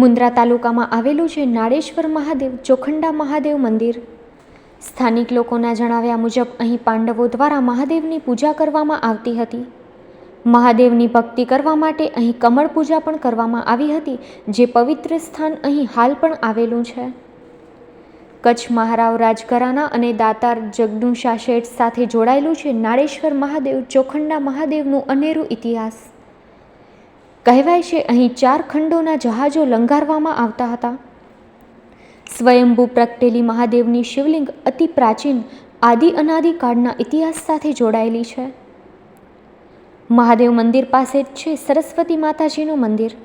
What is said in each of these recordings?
મુન્દ્રા તાલુકામાં આવેલું છે નાળેશ્વર મહાદેવ, ચોખંડા મહાદેવ મંદિર. સ્થાનિક લોકોના જણાવ્યા મુજબ, અહીં પાંડવો દ્વારા મહાદેવની પૂજા કરવામાં આવતી હતી. મહાદેવની ભક્તિ કરવા માટે અહીં કમળ પૂજા પણ કરવામાં આવી હતી, જે પવિત્ર સ્થાન અહીં હાલ પણ આવેલું છે. કચ્છ મહારાવ રાજઘરાના અને દાતાર જગદુશા શેઠ સાથે જોડાયેલું છે નાળેશ્વર મહાદેવ, ચોખંડા મહાદેવનું અનેરું ઇતિહાસ. કહેવાય છે, અહીં ચાર ખંડોના જહાજો લંગારવામાં આવતા હતા. સ્વયંભૂ પ્રગટેલી મહાદેવની શિવલિંગ અતિ પ્રાચીન, આદિ અનાદિ કાળના ઇતિહાસ સાથે જોડાયેલી છે. મહાદેવ મંદિર પાસે જ છે સરસ્વતી માતાજીનું મંદિર.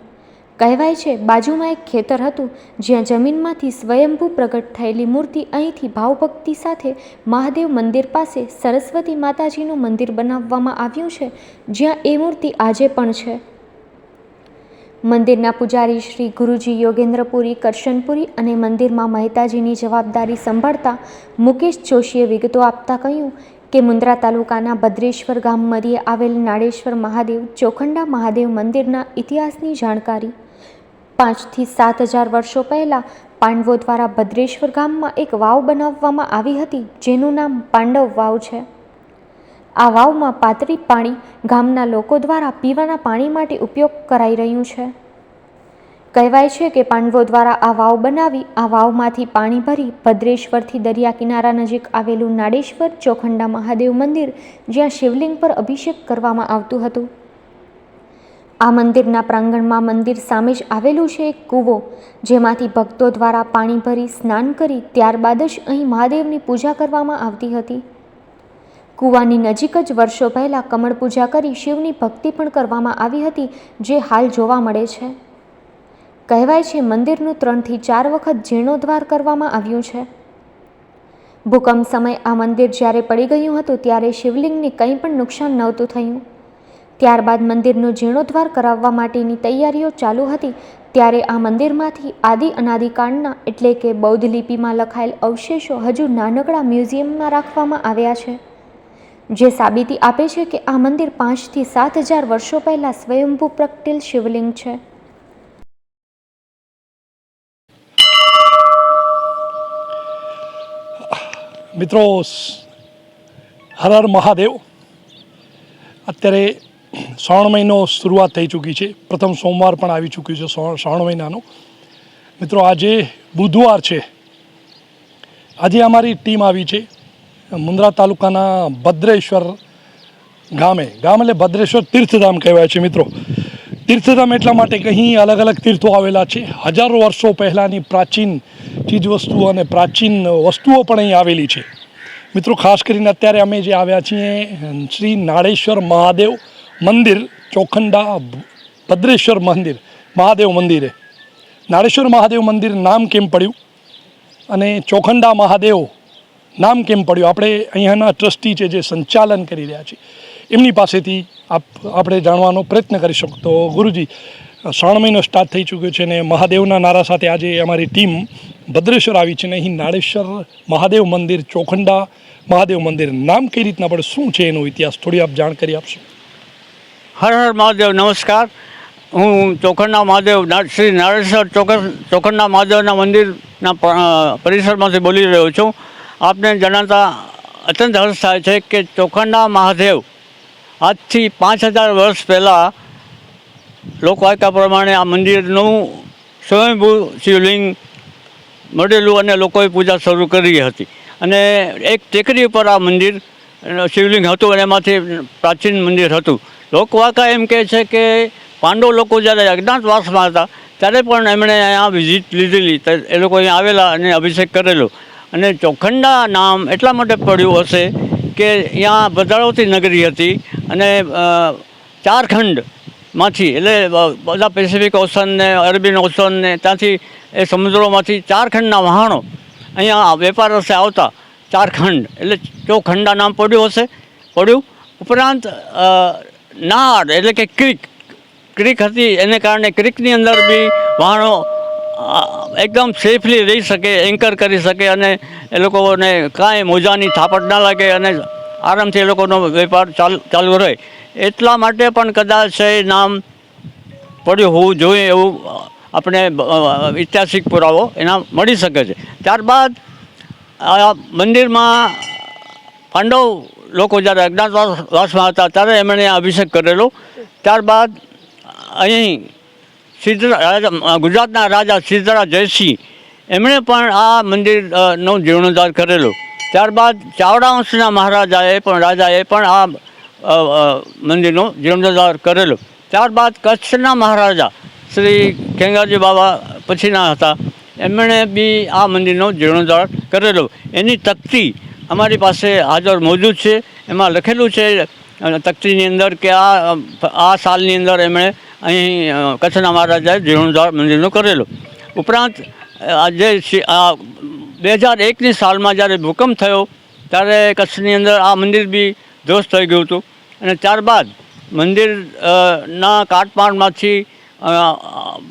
કહેવાય છે, બાજુમાં એક ખેતર હતું, જ્યાં જમીનમાંથી સ્વયંભૂ પ્રગટ થયેલી મૂર્તિ અહીંથી ભાવભક્તિ સાથે મહાદેવ મંદિર પાસે સરસ્વતી માતાજીનું મંદિર બનાવવામાં આવ્યું છે, જ્યાં એ મૂર્તિ આજે પણ છે. મંદિરના પૂજારી શ્રી ગુરુજી યોગેન્દ્રપુરી, કરશનપુરી અને મંદિરમાં મહેતાજીની જવાબદારી સંભાળતા મુકેશ જોશીએ વિગતો આપતા કહ્યું કે મુન્દ્રા તાલુકાના ભદ્રેશ્વર ગામ મધ્યે આવેલ નાળેશ્વર મહાદેવ ચોખંડા મહાદેવ મંદિરના ઇતિહાસની જાણકારી. પાંચથી સાત હજાર વર્ષો પહેલાં પાંડવો દ્વારા ભદ્રેશ્વર ગામમાં એક વાવ બનાવવામાં આવી હતી, જેનું નામ પાંડવ વાવ છે. આ વાવમાં પાતળી પાણી ગામના લોકો દ્વારા પીવાના પાણી માટે ઉપયોગ કરાઈ રહ્યું છે. કહેવાય છે કે પાંડવો દ્વારા આ વાવ બનાવી, આ વાવમાંથી પાણી ભરી ભદ્રેશ્વરથી દરિયા કિનારા નજીક આવેલું નાડેશ્વર ચોખંડા મહાદેવ મંદિર જ્યાં શિવલિંગ પર અભિષેક કરવામાં આવતું હતું. આ મંદિરના પ્રાંગણમાં મંદિર સામે જ આવેલું છે એક કૂવો, જેમાંથી ભક્તો દ્વારા પાણી ભરી સ્નાન કરી ત્યારબાદ જ અહીં મહાદેવની પૂજા કરવામાં આવતી હતી. કૂવાની નજીક જ વર્ષો પહેલાં કમળ પૂજા કરી શિવની ભક્તિ પણ કરવામાં આવી હતી, જે હાલ જોવા મળે છે. કહેવાય છે મંદિરનું ત્રણથી ચાર વખત જીર્ણોદ્વાર કરવામાં આવ્યું છે. ભૂકંપ સમય આ મંદિર જ્યારે પડી ગયું હતું, ત્યારે શિવલિંગને કંઈ પણ નુકસાન નહોતું થયું. ત્યારબાદ મંદિરનો જીર્ણોદ્વાર કરાવવા માટેની તૈયારીઓ ચાલુ હતી, ત્યારે આ મંદિરમાંથી આદિ અનાદિકાળના એટલે કે બૌદ્ધ લિપિમાં લખાયેલ અવશેષો હજુ નાનકડા મ્યુઝિયમમાં રાખવામાં આવ્યા છે. જે સાબિતી આપે છે કે આ મંદિર પાંચથી સાત હજાર વર્ષો પહેલાં સ્વયંભૂ પ્રગટેલ શિવલિંગ છે. મિત્રો, હર હર મહાદેવ. અત્યારે શ્રાવણ મહિનો શરૂઆત થઈ ચૂકી છે. પ્રથમ સોમવાર પણ આવી ચૂક્યું છે શ્રાવણ મહિનાનું. મિત્રો, આજે બુધવાર છે. આજે અમારી ટીમ આવી છે. મુન્દ્રા તાલુકાના ભદ્રેશ્વર ગામે. ગામ એટલે ભદ્રેશ્વર તીર્થધામ કહેવાય છે મિત્રો. તીર્થધામ એટલા માટે કે અહીં અલગ અલગ તીર્થો આવેલા છે. હજારો વર્ષો પહેલાંની પ્રાચીન ચીજવસ્તુઓ અને પ્રાચીન વસ્તુઓ પણ અહીં આવેલી છે. મિત્રો, ખાસ કરીને અત્યારે અમે જે આવ્યા છીએ, શ્રી નાળેશ્વર મહાદેવ મંદિર, ચોખંડા ભદ્રેશ્વર મંદિર, મહાદેવ મંદિરે. નાળેશ્વર મહાદેવ મંદિર નામ કેમ પડ્યું? અને ચોખંડા મહાદેવ નામ કેમ પડ્યું? આપણે અહીંયાના ટ્રસ્ટી છે જે સંચાલન કરી રહ્યા છે. એમની પાસેથી આપ, આપણે જાણવાનો પ્રયત્ન કરી શકતો ગુરુજી, શ્રાવણ મહિનો સ્ટાર્ટ થઈ ચૂક્યો છે અને મહાદેવના નારા સાથે આજે અમારી ટીમ ભદ્રેશ્વર આવી છે ને અહીં નાળેશ્વર મહાદેવ મંદિર ચોખંડા મહાદેવ મંદિર નામ કઈ રીતના પડે, શું છે એનો ઇતિહાસ? થોડી આપ જાણકારી આપશો. હર હર મહાદેવ, નમસ્કાર. હું ચોખંડા મહાદેવ, ના- શ્રી નારેશ્વર ચોખ ચોખંડા મહાદેવના મંદિરના પરિસરમાંથી બોલી રહ્યો છું. આપને જણાતા અત્યંત હર્ષ થાય છે કે ચોખંડા મહાદેવ આજથી પાંચ હજાર વર્ષ પહેલાં લોકવાયકા પ્રમાણે આ મંદિરનું સ્વયંભૂ શિવલિંગ મળેલું અને લોકોએ પૂજા શરૂ કરી હતી. અને એક ટેકરી ઉપર આ મંદિર શિવલિંગ હતું અને એમાંથી પ્રાચીન મંદિર હતું. લોકવાકા એમ કહે છે કે પાંડવ લોકો જ્યારે અજ્ઞાતવાસમાં હતા, ત્યારે પણ એમણે અહીંયા વિઝિટ લીધેલી. એ લોકો અહીંયા આવેલા અને અભિષેક કરેલો. અને ચોખંડા નામ એટલા માટે પડ્યું હશે કે અહીંયા ભદ્રાવતી નગરી હતી અને ચાર ખંડમાંથી એટલે બધા પેસિફિક ઓશન ને અરબીન ઓશન ને, ત્યાંથી એ સમુદ્રોમાંથી ચાર ખંડના વહાણો અહીંયા વેપાર રસ્તે આવતા ચાર ખંડ એટલે ચોખંડા નામ પડ્યું હશે, પડ્યું. ઉપરાંત નાળ, એટલે કે ક્રિક ક્રિક હતી, એને કારણે ક્રિકની અંદર બી વહાણો એકદમ સેફલી રહી શકે એન્કર કરી શકે અને એ લોકોને કાંઈ મોજાની થાપટ ના લાગે અને આરામથી એ લોકોનો વેપાર ચાલુ રહે. એટલા માટે પણ કદાચ એ નામ પડ્યું હોવું જોઈએ એવું આપણે ઐતિહાસિક પુરાવો એના મળી શકે છે. ત્યારબાદ આ મંદિરમાં પાંડવ લોકો જ્યારે અજ્ઞાતવાસમાં હતા ત્યારે એમણે અભિષેક કરેલો. ત્યારબાદ અહીં સિદ્ધરા ગુજરાતના રાજા સિદ્ધરા જયસિંહ એમણે પણ આ મંદિર અ, નો જીર્ણોદ્ધાર કરેલો. ત્યારબાદ ચાવડા વંશના મહારાજાએ પણ રાજાએ પણ આ મંદિરનો જીર્ણોદ્ધાર કરેલો. ત્યારબાદ કચ્છના મહારાજા શ્રી ખેંગારજી બાબા પછીના હતા એમણે બી આ મંદિરનો જીર્ણોદ્ધાર કરેલો. એની તકતી અમારી પાસે હાજર મોજૂદ છે. એમાં લખેલું છે તકતીની અંદર કે આ આ સાલની અંદર એમણે અહીં કચ્છના મહારાજાએ જીર્ણોદ્ધાર મંદિરનું કરેલું. ઉપરાંત આજે આ બે હજાર એકની સાલમાં જ્યારે ભૂકંપ થયો, ત્યારે કચ્છની અંદર આ મંદિર બી ધ્વસ્ત થઈ ગયું હતું. અને ત્યારબાદ મંદિરના કાટમાળમાંથી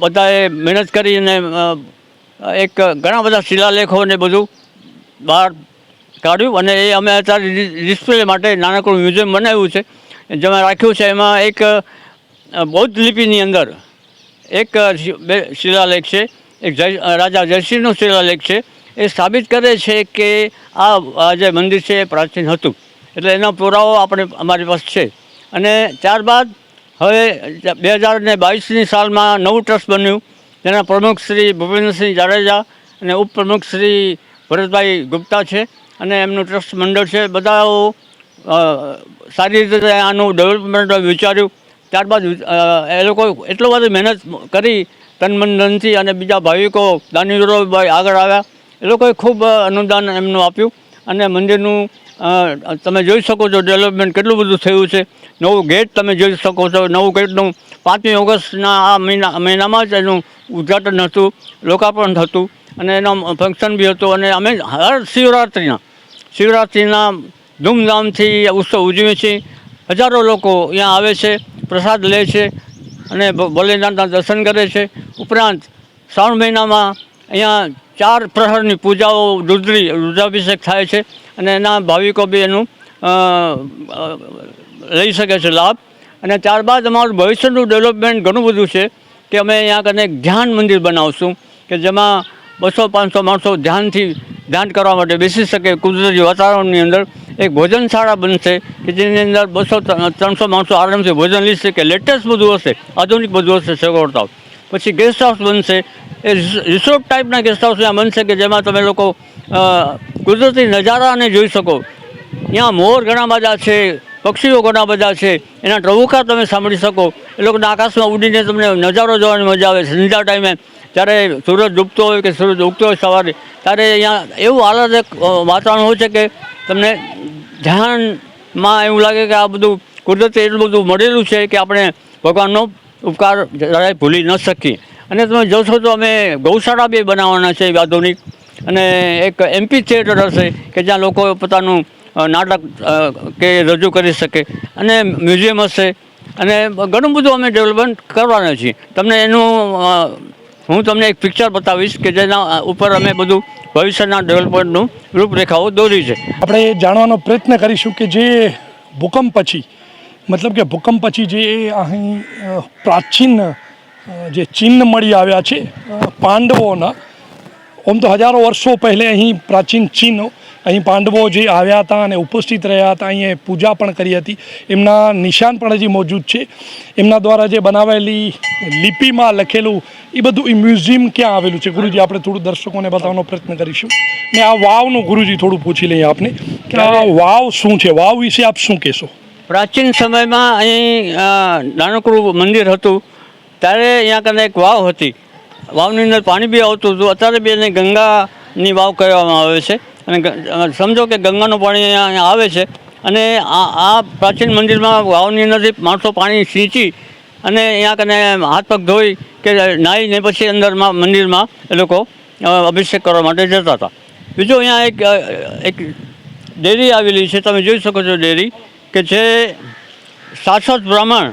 બધાએ મહેનત કરીને અને એક ઘણા બધા શિલાલેખો ને બધું બહાર કાઢ્યું. અને એ અમે અત્યારે ડિસ્પ્લે માટે નાનકડું મ્યુઝિયમ બનાવ્યું છે. જેમાં રાખ્યું છે. એમાં એક બૌદ્ધ લિપિની અંદર એક બે શિલાલેખ છે, એક જય રાજા જયસિંહનો શિલાલેખ છે, એ સાબિત કરે છે કે આ જે મંદિર છે એ પ્રાચીન હતું. એટલે એનો પુરાવો આપણે, અમારી પાસે છે. અને ત્યારબાદ હવે બે હજાર ને બાવીસની સાલમાં નવું ટ્રસ્ટ બન્યું. જેના પ્રમુખ શ્રી ભૂપેન્દ્રસિંહ જાડેજા અને ઉપપ્રમુખ શ્રી ભરતભાઈ ગુપ્તા છે અને એમનું ટ્રસ્ટ મંડળ છે. બધાઓ સારી રીતે આનું ડેવલપમેન્ટ વિચાર્યું. ત્યારબાદ એ લોકો એટલો બધો મહેનત કરી તન મન ધનથી અને બીજા ભાવિકો ભાઈ આગળ આવ્યા. એ લોકોએ ખૂબ અનુદાન એમનું આપ્યું. અને મંદિરનું તમે જોઈ શકો છો ડેવલપમેન્ટ કેટલું બધું થયું છે. નવું ગેટ તમે જોઈ શકો છો. નવું ગેટનું પાંચમી ઓગસ્ટના આ મહિના, મહિનામાં જ એનું ઉદ્ઘાટન હતું, લોકાર્પણ થતું. અને એનો ફંક્શન બી હતું. અને અમે હર શિવરાત્રિના શિવરાત્રિના ધૂમધામથી ઉત્સવ ઉજવીએ છીએ. હજારો લોકો અહીંયા આવે છે. પ્રસાદ લે છે અને ભોલેનાથના દર્શન કરે છે. ઉપરાંત શ્રાવણ મહિનામાં અહીંયા ચાર પ્રહરની પૂજાઓ રુદ્રી, રુદ્રાભિષેક થાય છે અને એના ભાવિકો બી એનું લઈ શકે છે લાભ. અને ત્યારબાદ અમારું ભવિષ્યનું ડેવલપમેન્ટ ઘણું બધું છે કે અમે અહીંયા કને ધ્યાન મંદિર બનાવશું કે જેમાં બસો, પાંચસો માણસો ધ્યાનથી ધ્યાન કરવા માટે બેસી શકે કુદરતી વાતાવરણની અંદર એક ભોજનશાળા બનશે કે જેની અંદર બસો ત્રણસો માણસો આરામથી ભોજન લઈ શકે. લેટેસ્ટ બધું હશે, આધુનિક બધું હશે સગવડતાઓ પછી ગેસ્ટ હાઉસ બનશે. એ રિસોર્ટ ટાઈપના ગેસ્ટ હાઉસ ત્યાં બનશે કે જેમાં તમે લોકો કુદરતી નજારાને જોઈ શકો. ત્યાં મોર ઘણા બધા છે. પક્ષીઓ ઘણા બધા છે. એના ટવુકા તમે સાંભળી શકો. એ લોકોના આકાશમાં ઉડીને તમને નજારો જોવાની મજા આવે સંધ્યા ટાઈમે જ્યારે સૂરજ ડૂબતો હોય કે સૂરજ ઉગતો હોય સવારે ત્યારે અહીંયા એવું અ, વાતાવરણ હોય છે કે તમને ધ્યાનમાં એવું લાગે કે આ બધું કુદરતી એટલું બધું મળેલું છે કે આપણે ભગવાનનો ઉપકાર જરાય ભૂલી ન શકીએ. અને તમે જોશો તો અમે ગૌશાળા બી બનાવવાના છે આધુનિક. અને એક એમપી થિયેટર હશે કે જ્યાં લોકો પોતાનું નાટક કે રજૂ કરી શકે. અને મ્યુઝિયમ હશે. અને ઘણું બધું અમે ડેવલપમેન્ટ કરવાના છીએ. તમને એનું હું તમને એક પિક્ચર બતાવીશ કે જેના ઉપર અમે બધું ભવિષ્યના ડેવલપમેન્ટનું રૂપરેખાઓ દોરી છે. આપણે જાણવાનો પ્રયત્ન કરીશું કે જે ભૂકંપ પછી, મતલબ કે ભૂકંપ પછી જે અહીં પ્રાચીન જે ચિહ્ન મળી આવ્યા છે પાંડવોના આમ તો હજારો વર્ષો પહેલે અહીં પ્રાચીન ચિહ્નો અહીં પાંડવો જે આવ્યા હતા અને ઉપસ્થિત રહ્યા હતા, અહીં પૂજા પણ કરી હતી. એમના નિશાન પણ હજી મોજૂદ છે. એમના દ્વારા જે બનાવેલી લિપિમાં લખેલું, એ બધું એ મ્યુઝિયમ ક્યાં આવેલું છે? ગુરુજી, આપણે થોડું દર્શકોને બતાવવાનો પ્રયત્ન કરીશું. ને આ વાવનું ગુરુજી થોડું પૂછી લઈએ આપને કે આ વાવ શું છે? વાવ વિશે આપ શું કહેશો? પ્રાચીન સમયમાં અહીં નાનકડું મંદિર હતું. ત્યારે અહીંયા કને એક વાવ હતી. વાવની અંદર પાણી બી આવતું હતું. અત્યારે બી એને ગંગાની વાવ કહેવામાં આવે છે. અને સમજો કે ગંગાનું પાણી અહીંયા આવે છે. અને આ આ પ્રાચીન મંદિરમાં વાવની અંદરથી માણસો પાણી સિંચી અને અહીંયા કને હાથ પગ ધોઈ કે નાહીને પછી અંદરમાં મંદિરમાં એ લોકો અભિષેક કરવા માટે જતા હતા. બીજું અહીંયા એક એક ડેરી આવેલી છે. તમે જોઈ શકો છો ડેરી કે જે શાશ્વત બ્રાહ્મણ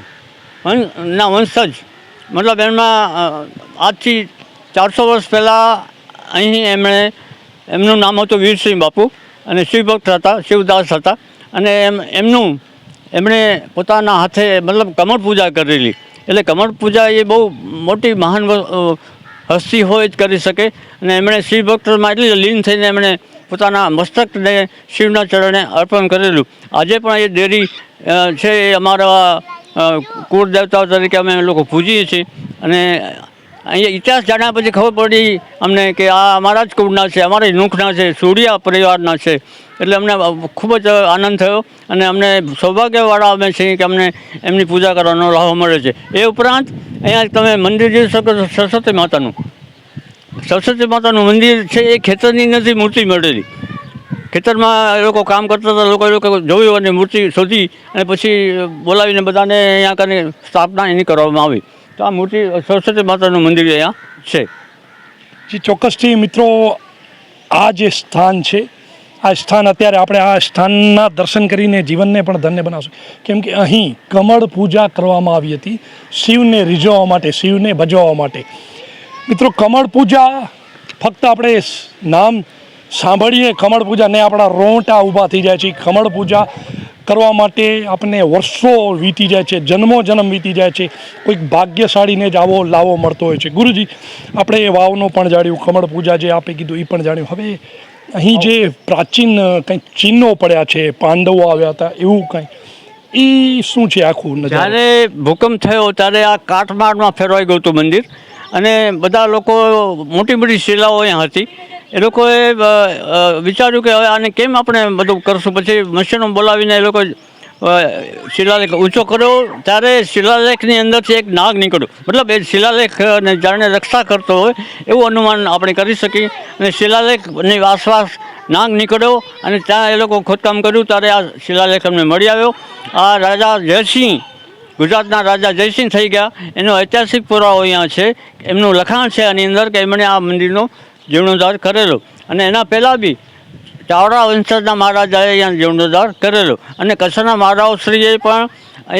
ના, વંશજ. મતલબ એમાં આજથી ચારસો વર્ષ પહેલાં અહીં એમણે એમનું નામ હતું વીરસિંહ બાપુ અને શિવભક્ત હતા, શિવદાસ હતા. અને એમ, એમનું, એમણે પોતાના હાથે મતલબ કમળ પૂજા કરેલી. એટલે કમળ પૂજા એ બહુ મોટી મહાન હસ્તી હોય જ કરી શકે. અને એમણે શિવ ભક્તમાં એટલી લીન થઈને એમણે પોતાના મસ્તકને શિવના ચરણે અર્પણ કરેલું. આજે પણ એ ડેરી છે એ અમારા કુળ દેવતાઓ તરીકે અમે લોકો પૂજીએ છીએ. અને અહીંયા ઇતિહાસ જાણ્યા પછી ખબર પડી અમને કે આ અમારા જ કુળના છે, અમારા નુખના છે, સૂર્યા પરિવારના છે. એટલે અમને ખૂબ જ આનંદ થયો અને અમને સૌભાગ્યવાળા અમે છીએ કે અમને એમની પૂજા કરવાનો લાભ મળે છે. એ ઉપરાંત અહીંયા તમે મંદિર જોઈ શકો છો, સરસ્વતી માતાનું. સરસ્વતી માતાનું મંદિર છે, એ ખેતરની નથી મૂર્તિ મળેલી. ખેતરમાં એ લોકો કામ કરતા હતા, લોકો એ લોકો જોયું અને મૂર્તિ શોધી અને પછી બોલાવીને બધાને અહીંયા કરીને સ્થાપના એની કરવામાં આવી. તો આ મૂર્તિ સરસ્વતી માતાનું મંદિર અહીંયા? છે. જે ચોક્કસથી મિત્રો આ જે સ્થાન છે આ સ્થાન અત્યારે આપણે આ સ્થાનના દર્શન કરીને જીવનને પણ ધન્ય બનાવશું. કેમ કે અહીં કમળ પૂજા કરવામાં આવી હતી શિવને રીઝવવા માટે શિવને ભજવવા માટે. મિત્રો કમળ પૂજા ફક્ત આપણે નામ સાંભળીએ કમળ પૂજા ને આપણા રોંટા ઊભા થઈ જાય છે. કમળ પૂજા કરવા માટે આપણને વર્ષો વીતી જાય છે, જન્મો જન્મ વીતી જાય છે. કોઈક ભાગ્યશાળીને જ આવો લાવો મળતો હોય છે. ગુરુજી, આપણે એ વાવનો પણ જાણ્યું કમળ પૂજા જે આપે કીધું એ પણ જાણ્યું. હવે અહીં જે પ્રાચીન કંઈક ચિહ્નો પડ્યા છે, પાંડવો આવ્યા હતા, એવું કંઈ એ શું છે આખું જ્યારે ભૂકંપ થયો, ત્યારે આ કાટમાળમાં ફેરવાઈ ગયું હતું મંદિર. અને બધા લોકો મોટી મોટી શિલાઓ અહીંયા હતી. એ લોકોએ વિચાર્યું કે હવે આને કેમ આપણે બધું કરશું? પછી મશીનો બોલાવીને એ લોકો શિલાલેખ ઊંચો કર્યો. ત્યારે શિલાલેખની અંદરથી એક નાગ નીકળ્યો. મતલબ એ શિલાલેખને જાણે રક્ષા કરતો હોય એવું અનુમાન આપણે કરી શકીએ. અને શિલાલેખની આસપાસ નાગ નીકળ્યો અને ત્યાં એ લોકો ખોદકામ કર્યું. ત્યારે આ શિલાલેખ અમને મળી આવ્યો. આ રાજા જયસિંહ ગુજરાતના રાજા જયસિંહ થઈ ગયા. એનો ઐતિહાસિક પુરાવો અહીંયા છે. એમનું લખાણ છે આની અંદર કે એમણે આ મંદિરનો જીર્ણોદ્ધાર કરેલો. અને એના પહેલાં બી ચાવડા વંશજના મહારાજાએ અહીંયા જીર્ણોદ્ધાર કરેલો. અને કચ્છના મહારાવશ્રીએ પણ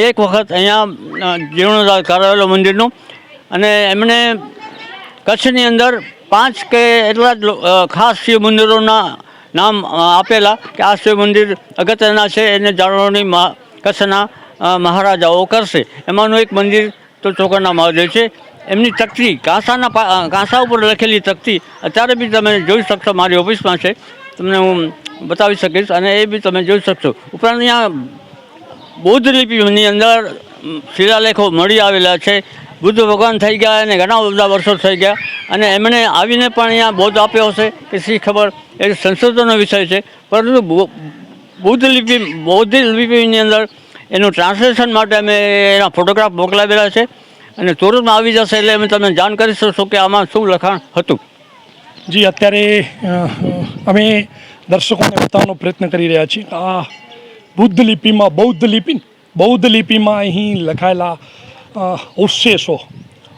એક વખત અહીંયા જીર્ણોદ્ધાર કરાવેલો મંદિરનો. અને એમણે કચ્છની અંદર પાંચ કે એટલા જ ખાસ શિવ મંદિરોના નામ આપેલા કે આ શિવ મંદિર અગત્યના છે. એને જાળવણી કચ્છના મહારાજાઓ કરશે. એમાંનું એક મંદિર તો ચોકરના મહાદેવ છે. એમની તકતી, કાંસાના કાંસા ઉપર લખેલી તકતી, અત્યારે બી તમે જોઈ શકશો મારી ઓફિસમાં છે. તમને હું બતાવી શકીશ અને એ બી તમે જોઈ શકશો. ઉપરાંત અહીંયા બૌદ્ધ લિપિની અંદર શિલાલેખો મળી આવેલા છે. બુદ્ધ ભગવાન થઈ ગયા અને ઘણા બધા વર્ષો થઈ ગયા અને એમણે આવીને પણ અહીંયા બોધ આપ્યો હશે કે શી ખબર એ સંશોધનનો વિષય છે. પરંતુ બૌદ્ધ બુદ્ધ લિપિ, બૌદ્ધ લિપિની અંદર એનું ટ્રાન્સલેશન માટે અમે એના ફોટોગ્રાફ મોકલાવેલા છે. અને તુરંતમાં આવી જશે એટલે અમે તમને જાણ કરી શકશો કે આમાં શું લખાણ હતું. જી, અત્યારે અમે દર્શકોને બતાવવાનો પ્રયત્ન કરી રહ્યા છીએ. આ બુદ્ધ લિપિમાં, બૌદ્ધ લિપિ, બૌદ્ધ લિપિમાં અહીં લખાયેલા અવશેષો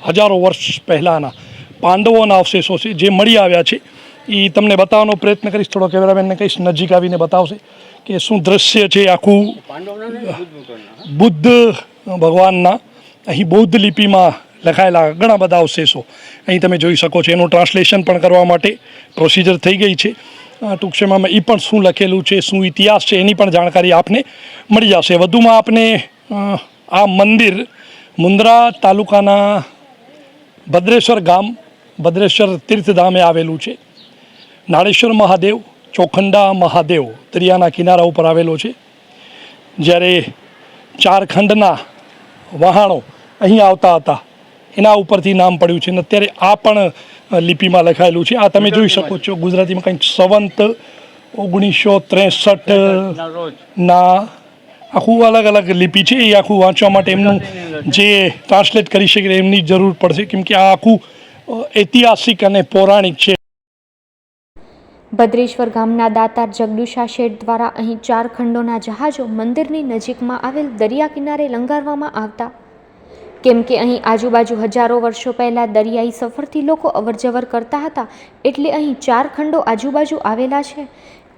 હજારો વર્ષ પહેલાંના, પાંડવોના અવશેષો છે, જે મળી આવ્યા છે. એ તમને બતાવવાનો પ્રયત્ન કરીશ. થોડો કેમેરામેનને કહીશ, નજીક આવીને બતાવશે કે શું દ્રશ્ય છે આખું બુદ્ધ ભગવાનના. અહીં બૌદ્ધ લિપિમાં લખાયેલા ઘણા બધા અવશેષો. અહીં તમે જોઈ શકો છો, એનું ટ્રાન્સલેશન પણ કરવા માટે પ્રોસિજર થઈ ગઈ છે. ટૂંક સમયમાં એ પણ શું લખેલું છે, શું ઇતિહાસ છે, એની પણ જાણકારી આપને મળી જશે. વધુમાં આપને આ મંદિર મુન્દ્રા તાલુકાના ભદ્રેશ્વર ગામ, ભદ્રેશ્વર તીર્થધામે આવેલું છે. નાળેશ્વર મહાદેવ ચોખંડા મહાદેવ દરિયાના કિનારા ઉપર આવેલો છે. જ્યારે ચાર ખંડના વહાણો અહીં આવતા હતા એના ઉપરથી નામ પડ્યું છે. અને અત્યારે આ પણ લિપિમાં લખાયેલું છે. આ તમે જોઈ શકો છો ગુજરાતીમાં કંઈક સંવંત ઓગણીસો ત્રેસઠ ના આખું અલગ અલગ લિપિ છે. એ આખું વાંચવા માટે એમનું જે ટ્રાન્સલેટ કરી શકે એમની જરૂર પડશે. કેમ કે આ આખું ઐતિહાસિક અને પૌરાણિક છે. ભદ્રેશ્વર ગામના દાતાર જગદુશા શેઠ દ્વારા અહીં ચાર ખંડોના જહાજો મંદિરની નજીકમાં આવેલ દરિયા કિનારે લંગારવામાં આવતા. કેમ કે અહીં આજુબાજુ હજારો વર્ષો પહેલાં દરિયાઈ સફરથી લોકો અવરજવર કરતા હતા, એટલે અહીં ચાર ખંડો આજુબાજુ આવેલા છે.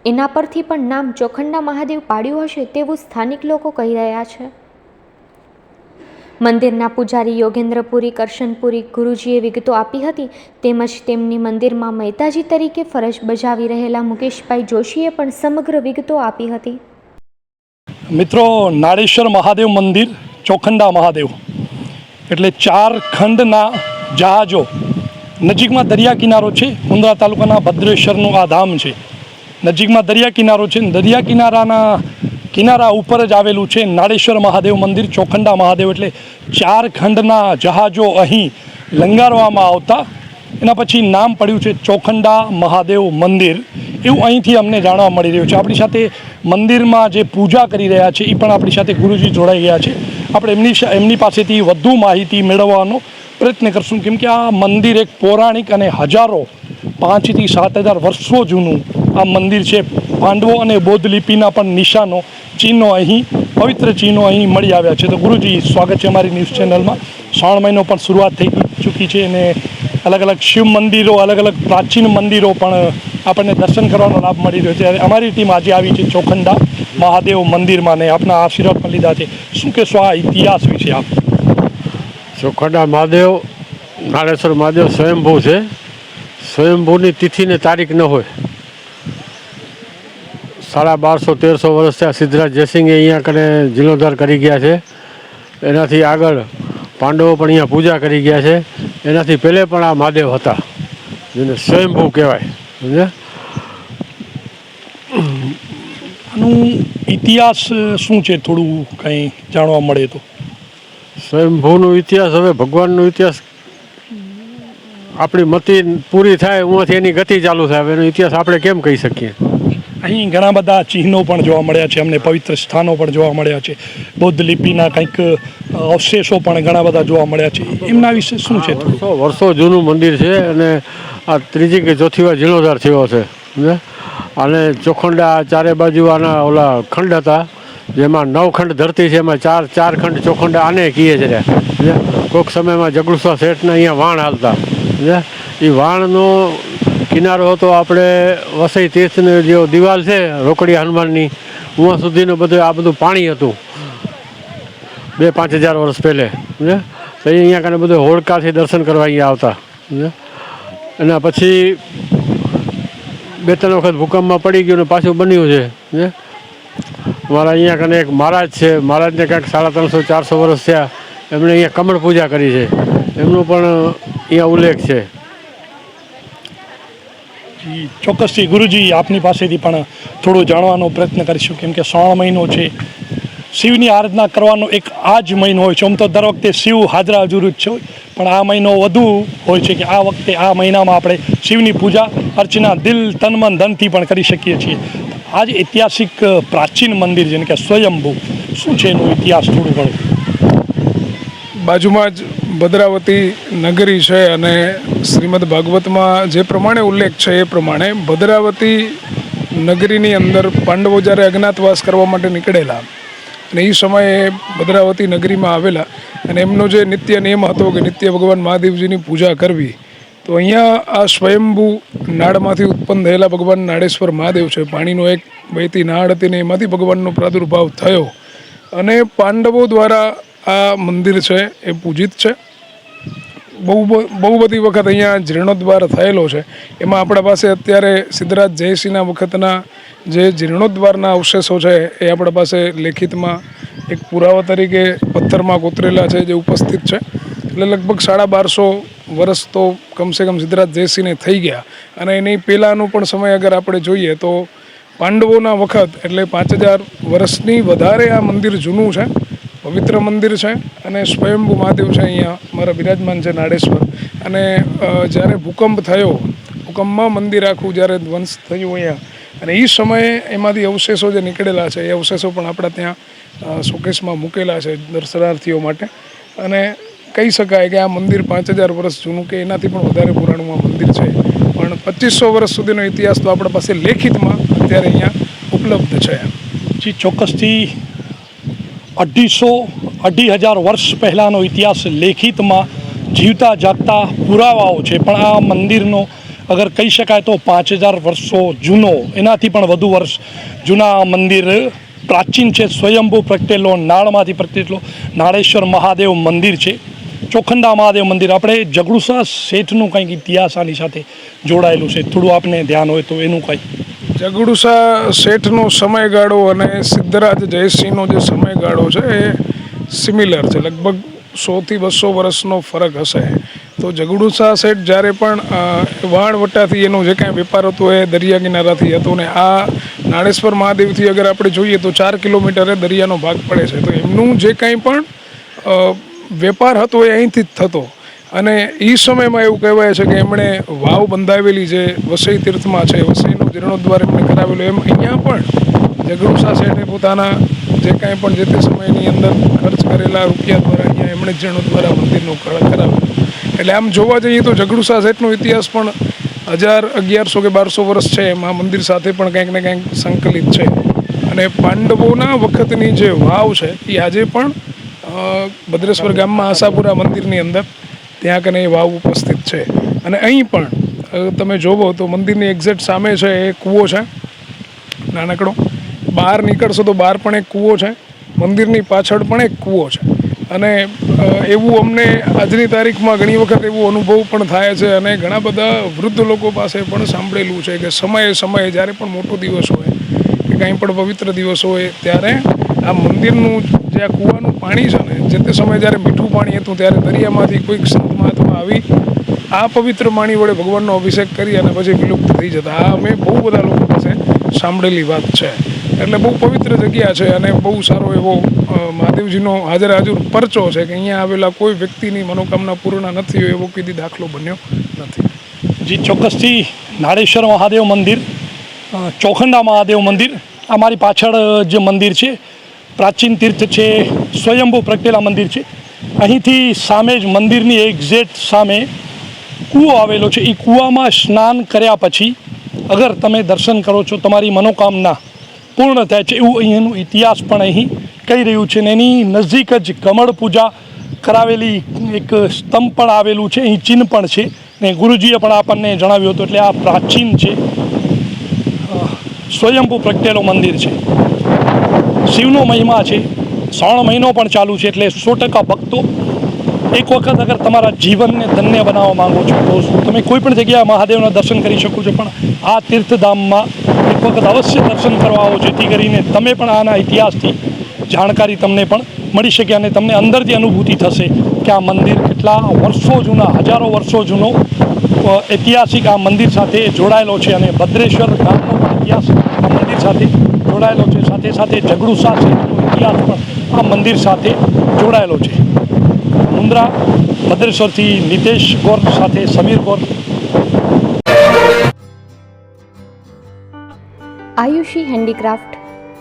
એના પરથી પણ નામ ચોખંડા મહાદેવ પાડ્યું હશે તેવું સ્થાનિક લોકો કહી રહ્યા છે. મંદિરના પૂજારી યોગેન્દ્રપુરી કરશનપુરી ગુરુજીએ વિગતો આપી હતી. તેમજ તેમની મંદિરમાં મહેતાજી તરીકે ફરજ બજાવી રહેલા મુકેશભાઈ જોશીએ પણ સમગ્ર વિગતો આપી હતી. મિત્રો, નાળેશ્વર મહાદેવ મંદિર, ચોખંડા મહાદેવ. એટલે ચાર ખંડના જહાજો નજીકમાં દરિયા કિનારો છે, મુંદ્રા તાલુકાના ભદ્રેશ્વરનું આ ધામ છે. નજીકમાં દરિયા કિનારો છે, દરિયા કિનારાના કિનારા ઉપર જ આવેલું છે નાળેશ્વર મહાદેવ મંદિર, ચોખંડા મહાદેવ એટલે ચાર ખંડના જહાજો અહીં લંગારવામાં આવતા. એના પછી નામ પડ્યું છે ચોખંડા મહાદેવ મંદિર. એવું અહીંથી અમને જાણવા મળી રહ્યું છે. આપણી સાથે મંદિરમાં જે પૂજા કરી રહ્યા છે એ પણ આપણી સાથે ગુરુજી જોડાઈ ગયા છે. આપણે એમની એમની પાસેથી વધુ માહિતી મેળવવાનો પ્રયત્ન કરશું. કેમ કે આ મંદિર એક પૌરાણિક અને હજારો પાંચથી સાત હજાર વર્ષો જૂનું આ મંદિર છે. પાંડવો અને બૌદ્ધ લિપિના પણ નિશાનો, ચિહ્નો અહીં, પવિત્ર ચિહ્નો અહીં મળી આવ્યા છે. તો ગુરુજી, સ્વાગત છે અમારી ન્યૂઝ ચેનલમાં. શ્રાવણ મહિનો પણ શરૂઆત થઈ ચૂકી છે અને અલગ અલગ શિવ મંદિરો અલગ અલગ પ્રાચીન મંદિરો પણ આપણને દર્શન કરવાનો લાભ મળી રહ્યો છે. અમારી ટીમ આજે આવી છે ચોખંડા મહાદેવ મંદિરમાં ને આપના આશીર્વાદ પણ લીધા છે. શું કહેશો આ ઇતિહાસ વિશે આપ? ચોખંડા મહાદેવ નાળેશ્વર મહાદેવ સ્વયંભૂ છે. સ્વયંભૂની તિથિ ને તારીખ ન હોય. સાડા બારસો તેરસો વર્ષ થયા સિદ્ધરાજ જયસિંહે અહીંયા કને જીર્ણોદ્ધાર કરી ગયા છે. એનાથી આગળ પાંડવો પણ અહીંયા પૂજા કરી ગયા છે. એનાથી પહેલે પણ આ મહાદેવ હતા. જેને સ્વયંભૂ કહેવાય. સમજે આનું ઇતિહાસ શું છે થોડું કંઈ જાણવા મળે તો? સ્વયંભૂનો ઇતિહાસ હવે ભગવાનનો ઇતિહાસ આપણી મતિ પૂરી થાય એમાંથી એની ગતિ ચાલુ થાય. એનો ઇતિહાસ આપણે કેમ કહી શકીએ? અહીં ઘણા બધા ચિહ્નો પણ જોવા મળ્યા છે, અમને પવિત્ર સ્થાનો પણ જોવા મળ્યા છે. બૌદ્ધ લિપિના કંઈક અવશેષો પણ ઘણા બધા જોવા મળ્યા છે. એમના વિશે શું છે? વર્ષો જૂનું મંદિર છે અને આ ત્રીજી કે ચોથી વાર જીર્ણોદ્ધાર થયો છે અને ચોખંડા ચારે બાજુ આના ઓલા ખંડ હતા, જેમાં નવ ખંડ ધરતી છે, એમાં ચાર ચાર ખંડ ચોખંડા આને કહીએ છે કોઈક સમયમાં જગડુસા શેઠના અહીંયા વાણ હાલતા? એ વાણનો કિનારો હતો, આપણે વસઈ તીર્થની જે દિવાલ છે, રોકડી હનુમાનની ઉવા સુધીનું બધું, આ બધું પાણી હતું બે પાંચ હજાર વર્ષ પહેલે, સમજ્યા? તો અહીંયા કને બધું હોડકાથી દર્શન કરવા અહીંયા આવતા, સમજ્યા? એના પછી બે ત્રણ વખત ભૂકંપમાં પડી ગયું ને પાછું બન્યું છે ને મારા અહીંયા કને એક મહારાજ છે, મહારાજને કાંઈક સાડા ત્રણસો, ચારસો વર્ષ થયા, એમણે અહીંયા કમળ પૂજા કરી છે એમનો પણ અહીંયા ઉલ્લેખ છે ચોક્કસથી ગુરુજી, આપની પાસેથી પણ થોડું જાણવાનો પ્રયત્ન કરીશું, કેમ કે શ્રાવણ મહિનો છે. શિવની આરાધના કરવાનો એક આ જ મહિનો હોય છે. આમ તો દર વખતે શિવ હાજરા હજુર જ છે. પણ આ મહિનો વધુ હોય છે કે આ વખતે, આ મહિનામાં આપણે શિવની પૂજા, અર્ચના, દિલ તન મન ધનથી પણ કરી શકીએ છીએ. આ જ ઐતિહાસિક પ્રાચીન મંદિર જેને કે સ્વયંભૂ. શું છે એનો ઇતિહાસ થોડું ઘણું? બાજુમાં જ ભદ્રાવતી નગરી છે અને શ્રીમદ ભાગવતમાં જે પ્રમાણે ઉલ્લેખ છે એ પ્રમાણે ભદ્રાવતી નગરીની અંદર પાંડવો જ્યારે અજ્ઞાતવાસ કરવા માટે નીકળેલા અને એ સમયે ભદ્રાવતી નગરીમાં આવેલા અને એમનો જે નિત્ય નિયમ હતો કે નિત્ય ભગવાન મહાદેવજીની પૂજા કરવી, તો અહીંયા આ સ્વયંભૂ નાળમાંથી ઉત્પન્ન થયેલા ભગવાન નાળેશ્વર મહાદેવ છે. પાણીનો એક વહેતી નાળ હતી ને એમાંથી ભગવાનનો પ્રાદુર્ભાવ થયો. અને પાંડવો દ્વારા આ મંદિર છે એ પૂજિત છે. બહુ બહુ બધી વખત અહીંયા જીર્ણોદ્વાર થયેલો છે. એમાં આપણા પાસે અત્યારે સિદ્ધરાજ જયસિંહના વખતના જે જીર્ણોદ્વારના અવશેષો છે, એ આપણા પાસે લેખિતમાં એક પુરાવા તરીકે પથ્થરમાં કોતરેલા છે જે ઉપસ્થિત છે. એટલે લગભગ સાડા બારસો વર્ષ તો કમસે કમ સિદ્ધરાજ જયસિંહને થઈ ગયા. અને એની પહેલાંનો પણ સમય અગર આપણે જોઈએ તો પાંડવોના વખત એટલે પાંચ હજાર વર્ષની વધારે આ મંદિર જૂનું છે. પવિત્ર મંદિર છે અને સ્વયંભૂ મહાદેવ છે અહીંયા, મારા બિરાજમાન છે નાડેશ્વર. અને જ્યારે ભૂકંપ થયો, ભૂકંપમાં મંદિર આખું જ્યારે ધ્વંસ થયું અહીંયા, અને એ સમયે એમાંથી અવશેષો જે નીકળેલા છે, એ અવશેષો પણ આપણા ત્યાં શોકેશમાં મૂકેલા છે દર્શનાર્થીઓ માટે. અને કહી શકાય કે આ મંદિર પાંચ હજાર વર્ષ જૂનું કે એનાથી પણ વધારે પુરાણું મંદિર છે. પણ પચીસો વર્ષ સુધીનો ઇતિહાસ તો આપણા પાસે લેખિતમાં અત્યારે અહીંયા ઉપલબ્ધ છે. જી, ચોક્કસથી અઢીસો અઢી હજાર વર્ષ પહેલાંનો ઇતિહાસ લેખિતમાં જીવતા જાગતા પુરાવાઓ છે. પણ આ મંદિરનો અગર કહી શકાય તો પાંચ હજાર વર્ષો જૂનો, એનાથી પણ વધુ વર્ષ જૂના મંદિર પ્રાચીન છે. સ્વયંભૂ પ્રગટેલો નાળમાંથી પ્રગટેલો નાળેશ્વર મહાદેવ મંદિર છે. ચોખંડા મહાદેવ મંદિર. આપણે જગડુસા શેઠનું કંઈક ઇતિહાસ આની સાથે જોડાયેલું છે. થોડું આપને ધ્યાન હોય તો એનું કંઈક જગડુસા શેઠનો સમયગાળો અને સિદ્ધરાજ જયસિંહનો જે સમયગાળો છે, એ સિમિલર છે. લગભગ સોથી બસો વર્ષનો ફરક હશે. તો જગડુસા શેઠ જ્યારે પણ વાણવટાથી એનો જે કાંઈ વેપાર હતો, એ દરિયા કિનારાથી હતો ને આ નાળેશ્વર મહાદેવથી અગર આપણે જોઈએ તો ચાર કિલોમીટરે દરિયાનો ભાગ પડે છે. તો એમનું જે કાંઈ પણ વેપાર હતો એ અહીંથી જ થતો. અને એ સમયમાં એવું કહેવાય છે કે એમણે વાવ બંધાવેલી જે વસઈ તીર્થમાં છે, વસઈનો જીર્ણોદ્વાર એમણે કરાવેલો, એમ અહીંયા પણ જગડુસા શેઠે પોતાના જે કાંઈ પણ જે તે સમયની અંદર ખર્ચ કરેલા રૂપિયા દ્વારા અહીંયા એમણે જીર્ણોદ્વાર મંદિરનું કરાવેલું એટલે આમ જોવા જઈએ તો જગડુસા શેઠનો ઇતિહાસ પણ હજાર અગિયારસો કે બારસો વર્ષ છે એમ મંદિર સાથે પણ કંઈક ને કંઈક સંકલિત છે. અને પાંડવોના વખતની જે વાવ છે, એ આજે પણ ભદ્રેશ્વર ગામમાં આશાપુરા મંદિરની અંદર ત્યાં કને એ વાવ ઉપસ્થિત છે. અને અહીં પણ તમે જોવો તો મંદિરની એક્ઝેક્ટ સામે છે, એ કૂવો છે. નાનકડો. બહાર નીકળશો તો બહાર પણ એક કૂવો છે. મંદિરની પાછળ પણ એક કૂવો છે. અને એવું અમને આજની તારીખમાં ઘણી વખત એવો અનુભવ પણ થાય છે અને ઘણા બધા વૃદ્ધ લોકો પાસે પણ સાંભળેલું છે કે સમયે સમયે જ્યારે પણ મોટો દિવસ હોય, કે કંઈ પણ પવિત્ર દિવસ હોય, ત્યારે આ મંદિરનું જે આ કૂવાનું પાણી છે ને, જે તે સમયે જ્યારે મીઠું પાણી હતું, ત્યારે દરિયામાંથી કોઈક સંત મહાત્મા આવી આ પવિત્ર પાણી વડે ભગવાનનો અભિષેક કરી અને પછી વિલુપ્ત થઈ જતા. આ અમે બહુ બધા લોકો પાસે સાંભળેલી વાત છે. એટલે બહુ પવિત્ર જગ્યા છે અને બહુ સારો એવો મહાદેવજીનો હાજર હાજર પરચો છે કે અહીંયા આવેલા કોઈ વ્યક્તિની મનોકામના પૂર્ણ નથી એવો કીધી દાખલો બન્યો નથી. જી, ચોક્કસથી નાળેશ્વર મહાદેવ મંદિર ચોખંડા મહાદેવ મંદિર આ મારી પાછળ જે મંદિર છે પ્રાચીન તીર્થ છે, સ્વયંભૂ પ્રગટેલા મંદિર છે. અહીંથી સામે જ મંદિરની એક્ઝેક્ટ સામે કૂવો આવેલો છે. એ કૂવામાં સ્નાન કર્યા પછી અગર તમે દર્શન કરો છો, તમારી મનોકામના પૂર્ણ થાય છે. એવું અહીંનું ઇતિહાસ પણ અહીં કહી રહ્યું છે. ને એની નજીક જ કમળ પૂજા કરાવેલી એક સ્તંભ પણ આવેલું છે. અહીં ચિહ્ન પણ છે. ને ગુરુજીએ પણ આપણને જણાવ્યું હતું, એટલે આ પ્રાચીન છે. સ્વયંભૂ પ્રગટેલો મંદિર છે. શિવનો મહિમા છે. શ્રાવણ મહિનો પણ ચાલુ છે એટલે સો ટકા ભક્તો એક વખત અગર તમારા જીવનને ધન્ય બનાવવા માંગો છો, તો તમે કોઈ પણ જગ્યાએ મહાદેવના દર્શન કરી શકો છો. પણ આ તીર્થધામમાં એક વખત અવશ્ય દર્શન કરવા આવો, જેથી કરીને તમે પણ આના ઇતિહાસથી જાણકારી તમને પણ મળી શકે અને તમને અંદરથી અનુભૂતિ થશે કે આ મંદિર કેટલા વર્ષો જૂના, હજારો વર્ષો જૂનો ઐતિહાસિક આ મંદિર સાથે જોડાયેલો છે અને ભદ્રેશ્વર ગામનો ઇતિહાસ આ મંદિર સાથે જોડાયેલો છે. સાથે સાથે જગડુસા શહેરનો ઇતિહાસ પણ આ મંદિર સાથે જોડાયેલો છે. મુન્દ્રા ભદ્રેશ્વરથી નિતેશ ગોર સાથે Sameer Gor Ayushi handicraft,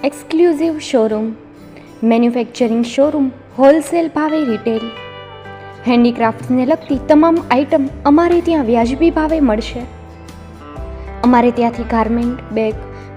exclusive showroom, manufacturing showroom, wholesale ભાવે રિટેલ. હેન્ડીક્રાફ્ટ્સને લગતી તમામ આઇટમ અમારે ત્યાં વ્યાજબી ભાવે મળશે. અમારે ત્યાંથી garment, bag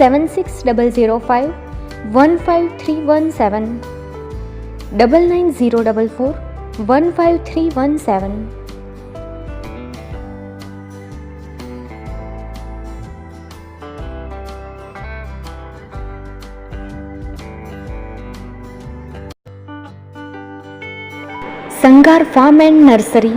Seven six double zero five one five three one seven double nine zero double four one five three one seven Sangar farm and nursery